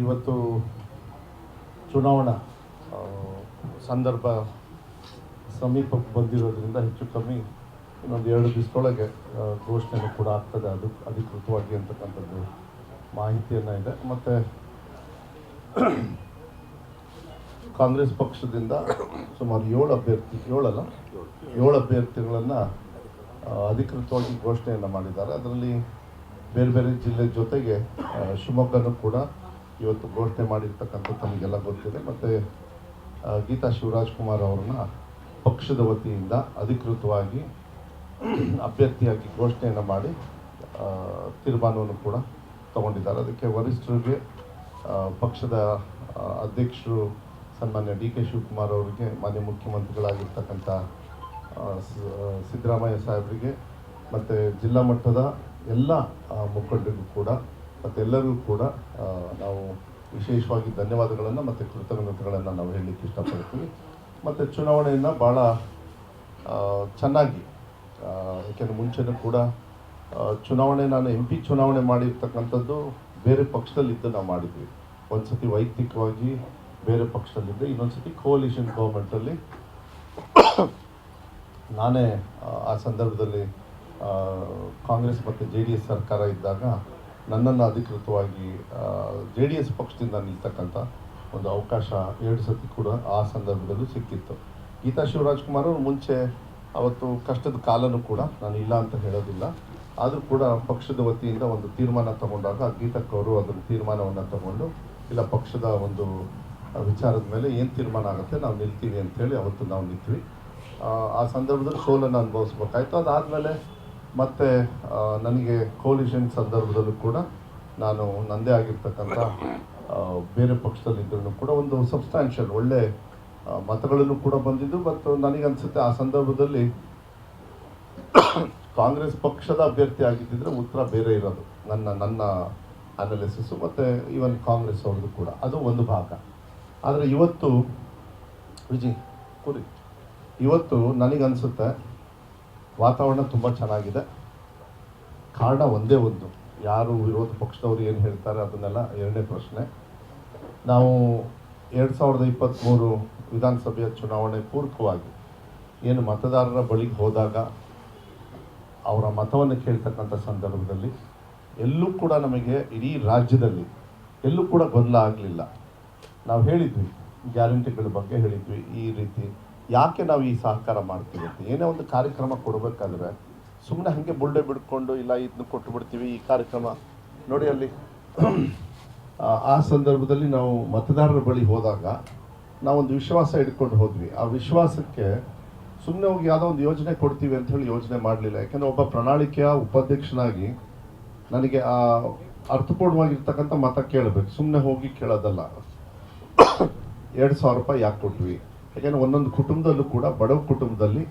ಇವತ್ತು ಚುನಾವಣಾ ಸಂದರ್ಭ ಸಮೀಪಕ್ಕೆ ಬಂದಿರೋದ್ರಿಂದ ಹೆಚ್ಚು ಕಮ್ಮಿ ಇನ್ನೊಂದು ಎರಡು ದಿವಸದೊಳಗೆ ಘೋಷಣೆಗೆ ಕೂಡ ಆಗ್ತದೆ. ಅದು ಅಧಿಕೃತವಾಗಿ ಅಂತಕ್ಕಂಥದ್ದು ಮಾಹಿತಿಯನ್ನು ಇದೆ. ಮತ್ತು ಕಾಂಗ್ರೆಸ್ ಪಕ್ಷದಿಂದ ಸುಮಾರು ಏಳು ಅಭ್ಯರ್ಥಿ, ಏಳಲ್ಲ, ಏಳು ಅಭ್ಯರ್ಥಿಗಳನ್ನು ಅಧಿಕೃತವಾಗಿ ಘೋಷಣೆಯನ್ನು ಮಾಡಿದ್ದಾರೆ. ಅದರಲ್ಲಿ ಬೇರೆ ಬೇರೆ ಜಿಲ್ಲೆ ಜೊತೆಗೆ ಶಿವಮೊಗ್ಗನೂ ಕೂಡ ಇವತ್ತು ಘೋಷಣೆ ಮಾಡಿರ್ತಕ್ಕಂಥ ತಮಗೆಲ್ಲ ಗೊತ್ತಿದೆ. ಮತ್ತು ಗೀತಾ ಶಿವರಾಜ್ ಕುಮಾರ್ ಅವ್ರನ್ನ ಪಕ್ಷದ ವತಿಯಿಂದ ಅಧಿಕೃತವಾಗಿ ಅಭ್ಯರ್ಥಿಯಾಗಿ ಘೋಷಣೆಯನ್ನು ಮಾಡಿ ತೀರ್ಮಾನವನ್ನು ಕೂಡ ತಗೊಂಡಿದ್ದಾರೆ. ಅದಕ್ಕೆ ವರಿಷ್ಠರಿಗೆ ಪಕ್ಷದ ಅಧ್ಯಕ್ಷರು ಸನ್ಮಾನ್ಯ ಡಿ ಕೆ ಶಿವಕುಮಾರ್ ಅವರಿಗೆ, ಮಾನ್ಯ ಮುಖ್ಯಮಂತ್ರಿಗಳಾಗಿರ್ತಕ್ಕಂಥ ಸಿದ್ದರಾಮಯ್ಯ ಸಾಹೇಬರಿಗೆ, ಮತ್ತು ಜಿಲ್ಲಾ ಮಟ್ಟದ ಎಲ್ಲ ಮುಖಂಡರಿಗೂ ಕೂಡ ಮತ್ತು ಎಲ್ಲರಿಗೂ ಕೂಡ ನಾವು ವಿಶೇಷವಾಗಿ ಧನ್ಯವಾದಗಳನ್ನು ಮತ್ತು ಕೃತಜ್ಞತೆಗಳನ್ನು ನಾವು ಹೇಳಲಿಕ್ಕೆ ಇಷ್ಟಪಡ್ತೀವಿ. ಮತ್ತು ಚುನಾವಣೆಯನ್ನು ಭಾಳ ಚೆನ್ನಾಗಿ ಯಾಕೆಂದರೆ ಮುಂಚೆನೂ ಕೂಡ ಚುನಾವಣೆ ನಾನು ಎಂ ಪಿ ಚುನಾವಣೆ ಮಾಡಿರ್ತಕ್ಕಂಥದ್ದು ಬೇರೆ ಪಕ್ಷದಲ್ಲಿದ್ದು ನಾವು ಮಾಡಿದ್ವಿ. ಒಂದು ಸತಿ ವೈಯಕ್ತಿಕವಾಗಿ ಬೇರೆ ಪಕ್ಷದಲ್ಲಿದ್ದೆ ಇನ್ನೊಂದು ಸತಿ ಕೋಲಿಷನ್ ಗೌರ್ಮೆಂಟಲ್ಲಿ ನಾನೇ, ಆ ಸಂದರ್ಭದಲ್ಲಿ ಕಾಂಗ್ರೆಸ್ ಮತ್ತು ಜೆ ಡಿ ಎಸ್ ಸರ್ಕಾರ ಇದ್ದಾಗ ನನ್ನನ್ನು ಅಧಿಕೃತವಾಗಿ ಜೆ ಡಿ ಎಸ್ ಪಕ್ಷದಿಂದ ನಿಲ್ತಕ್ಕಂಥ ಒಂದು ಅವಕಾಶ ಎರಡು ಸತಿ ಕೂಡ ಆ ಸಂದರ್ಭದಲ್ಲೂ ಸಿಕ್ಕಿತ್ತು. ಗೀತಾ ಶಿವರಾಜ್ ಕುಮಾರ್ ಅವರು ಮುಂಚೆ ಅವತ್ತು ಕಷ್ಟದ ಕಾಲನೂ ಕೂಡ ನಾನು ಇಲ್ಲ ಅಂತ ಹೇಳೋದಿಲ್ಲ. ಆದರೂ ಕೂಡ ಪಕ್ಷದ ವತಿಯಿಂದ ಒಂದು ತೀರ್ಮಾನ ತಗೊಂಡಾಗ ಗೀತಕ್ಕೆ ಅವರು ಅದರ ತೀರ್ಮಾನವನ್ನು ತಗೊಂಡು, ಇಲ್ಲ ಪಕ್ಷದ ಒಂದು ವಿಚಾರದ ಮೇಲೆ ಏನು ತೀರ್ಮಾನ ಆಗುತ್ತೆ ನಾವು ನಿಲ್ತೀವಿ ಅಂತೇಳಿ ಅವತ್ತು ನಾವು ನಿಂತ್ವಿ. ಆ ಸಂದರ್ಭದಲ್ಲಿ ಸೋಲನ್ನು ಅನುಭವಿಸ್ಬೇಕಾಯ್ತು. ಅದಾದಮೇಲೆ ಮತ್ತೆ ನನಗೆ ಕೋಲಿಷನ್ ಸಂದರ್ಭದಲ್ಲೂ ಕೂಡ ನಾನು ನನ್ನದೇ ಆಗಿರ್ತಕ್ಕಂಥ ಬೇರೆ ಪಕ್ಷದಲ್ಲಿದ್ದರೂ ಕೂಡ ಒಂದು ಸಬ್ಸ್ಟ್ಯಾನ್ಷಿಯಲ್ ಒಳ್ಳೆ ಮತಗಳನ್ನು ಕೂಡ ಬಂದಿದ್ದು. ಮತ್ತು ನನಗನ್ಸುತ್ತೆ ಆ ಸಂದರ್ಭದಲ್ಲಿ ಕಾಂಗ್ರೆಸ್ ಪಕ್ಷದ ಅಭ್ಯರ್ಥಿ ಆಗಿದ್ದಿದ್ರೆ ಉತ್ತರ ಬೇರೆ ಇರೋದು. ನನ್ನ ನನ್ನ ಅನಾಲಿಸಿಸು ಮತ್ತು ಈವನ್ ಕಾಂಗ್ರೆಸ್ ಅವ್ರದ್ದು ಕೂಡ. ಅದು ಒಂದು ಭಾಗ. ಆದರೆ ಇವತ್ತು ವಿಜಿ ಕುರಿ. ಇವತ್ತು ನನಗನ್ಸುತ್ತೆ ವಾತಾವರಣ ತುಂಬ ಚೆನ್ನಾಗಿದೆ. ಕಾರಣ ಒಂದೇ ಒಂದು. ಯಾರು ವಿರೋಧ ಪಕ್ಷದವರು ಏನು ಹೇಳ್ತಾರೆ ಅದನ್ನೆಲ್ಲ ಎರಡನೇ ಪ್ರಶ್ನೆ. ನಾವು ಎರಡು ಸಾವಿರದ ಇಪ್ಪತ್ತ್ಮೂರು ವಿಧಾನಸಭೆಯ ಚುನಾವಣೆ ಪೂರ್ವಕವಾಗಿ ಏನು ಮತದಾರರ ಬಳಿಗೆ ಹೋದಾಗ ಅವರ ಮತವನ್ನು ಕೇಳ್ತಕ್ಕಂಥ ಸಂದರ್ಭದಲ್ಲಿ ಎಲ್ಲೂ ಕೂಡ ನಮಗೆ ಇಡೀ ರಾಜ್ಯದಲ್ಲಿ ಎಲ್ಲೂ ಕೂಡ ಗೊಂದಲ ಆಗಲಿಲ್ಲ. ನಾವು ಹೇಳಿದ್ವಿ, ಗ್ಯಾರಂಟಿಗಳ ಬಗ್ಗೆ ಹೇಳಿದ್ವಿ, ಈ ರೀತಿ ಯಾಕೆ ನಾವು ಈ ಸಹಕಾರ ಮಾಡ್ತೀವಿ ಅಂತ? ಏನೇ ಒಂದು ಕಾರ್ಯಕ್ರಮ ಕೊಡಬೇಕಾದ್ರೆ ಸುಮ್ಮನೆ ಹಾಗೆ ಬುಳ್ಳೆ ಬಿಡ್ಕೊಂಡು ಇಲ್ಲ ಇದನ್ನ ಕೊಟ್ಟು ಬಿಡ್ತೀವಿ ಈ ಕಾರ್ಯಕ್ರಮ. ನೋಡಿ ಅಲ್ಲಿ ಆ, ಸಂದರ್ಭದಲ್ಲಿ ನಾವು ಮತದಾರರ ಬಳಿ ಹೋದಾಗ ನಾವೊಂದು ವಿಶ್ವಾಸ ಇಟ್ಕೊಂಡು ಹೋದ್ವಿ. ಆ ವಿಶ್ವಾಸಕ್ಕೆ ಸುಮ್ಮನೆ ಹೋಗಿ ಯಾವುದೋ ಒಂದು ಯೋಜನೆ ಕೊಡ್ತೀವಿ ಅಂತ ಹೇಳಿ ಯೋಜನೆ ಮಾಡಲಿಲ್ಲ. ಯಾಕೆಂದರೆ ಒಬ್ಬ ಪ್ರಣಾಳಿಕೆಯ ಉಪಾಧ್ಯಕ್ಷನಾಗಿ ನನಗೆ ಆ ಅರ್ಥಪೂರ್ಣವಾಗಿರ್ತಕ್ಕಂಥ ಮತ ಕೇಳಬೇಕು. ಸುಮ್ಮನೆ ಹೋಗಿ ಕೇಳೋದಲ್ಲ. ಎರಡು ಸಾವಿರ ರೂಪಾಯಿ ಯಾಕೆ ಕೊಟ್ವಿ? ಯಾಕೆಂದ್ರೆ ಒಂದೊಂದು ಕುಟುಂಬದಲ್ಲೂ ಕೂಡ ಬಡವ ಕುಟುಂಬದಲ್ಲಿ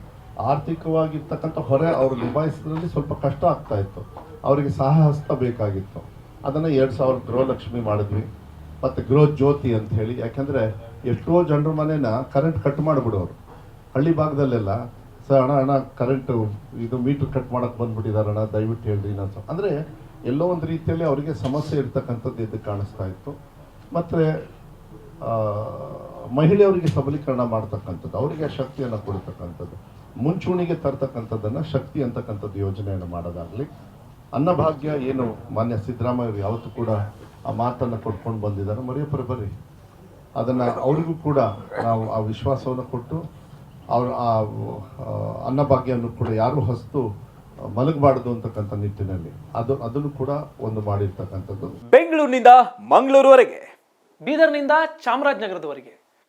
ಆರ್ಥಿಕವಾಗಿರ್ತಕ್ಕಂಥ ಹೊರೆ ಅವರು ನಿಭಾಯಿಸಿದ್ರಲ್ಲಿ ಸ್ವಲ್ಪ ಕಷ್ಟ ಆಗ್ತಾ ಇತ್ತು. ಅವರಿಗೆ ಸಹಹಸ್ತ ಬೇಕಾಗಿತ್ತು. ಅದನ್ನು ಎರಡು ಸಾವಿರ ಗೃಹಲಕ್ಷ್ಮಿ ಮಾಡಿದ್ವಿ. ಮತ್ತು ಗೃಹ ಜ್ಯೋತಿ ಅಂತ ಹೇಳಿ. ಯಾಕಂದರೆ ಎಷ್ಟೋ ಜನರ ಮನೇನ ಕರೆಂಟ್ ಕಟ್ ಮಾಡಿಬಿಡೋರು. ಹಳ್ಳಿ ಭಾಗದಲ್ಲೆಲ್ಲ, ಸರ್, ಅಣ್ಣ ಅಣ್ಣ ಕರೆಂಟು ಇದು ಮೀಟ್ರ್ ಕಟ್ ಮಾಡಕ್ಕೆ ಬಂದ್ಬಿಟ್ಟಿದಾರಣ್ಣ ದಯವಿಟ್ಟು ಹೇಳ್ರಿ ನಾನು ಅಂದರೆ ಎಲ್ಲೋ ಒಂದು ರೀತಿಯಲ್ಲಿ ಅವರಿಗೆ ಸಮಸ್ಯೆ ಇರ್ತಕ್ಕಂಥದ್ದು ಎದ್ದು ಕಾಣಿಸ್ತಾ ಇತ್ತು. ಮತ್ತು ಮಹಿಳೆಯರಿಗೆ ಸಬಲೀಕರಣ ಮಾಡ್ತಕ್ಕಂಥದ್ದು ಅವರಿಗೆ ಶಕ್ತಿಯನ್ನು ಕೊಡ್ತಕ್ಕಂಥದ್ದು ಮುಂಚೂಣಿಗೆ ತರ್ತಕ್ಕಂಥದ್ದನ್ನು ಶಕ್ತಿ ಅಂತಕ್ಕಂಥದ್ದು ಯೋಜನೆಯನ್ನು ಮಾಡೋದಾಗಲಿ ಅನ್ನಭಾಗ್ಯ ಏನು ಮಾನ್ಯ ಸಿದ್ದರಾಮಯ್ಯ ಅವರು ಯಾವತ್ತೂ ಕೂಡ ಆ ಮಾತನ್ನು ಕೊಟ್ಕೊಂಡು ಬಂದಿದ್ದಾರೆ. ಮರಿಯಪ್ಪರು ಬರ್ರಿ. ಅದನ್ನು ಅವರಿಗೂ ಕೂಡ ನಾವು ಆ ವಿಶ್ವಾಸವನ್ನು ಕೊಟ್ಟು ಅವ್ರ ಆ, ಅನ್ನಭಾಗ್ಯವನ್ನು ಕೂಡ ಯಾರೂ ಹೊಸ್ತು ಮಲಗಬಾರ್ದು ಅಂತಕ್ಕಂಥ ನಿಟ್ಟಿನಲ್ಲಿ ಅದು ಅದನ್ನು ಕೂಡ ಒಂದು ಮಾಡಿರ್ತಕ್ಕಂಥದ್ದು. ಬೆಂಗಳೂರಿನಿಂದ ಮಂಗಳೂರುವರೆಗೆ ಬೀದರ್ನಿಂದ ಚಾಮರಾಜನಗರದವರೆಗೆ.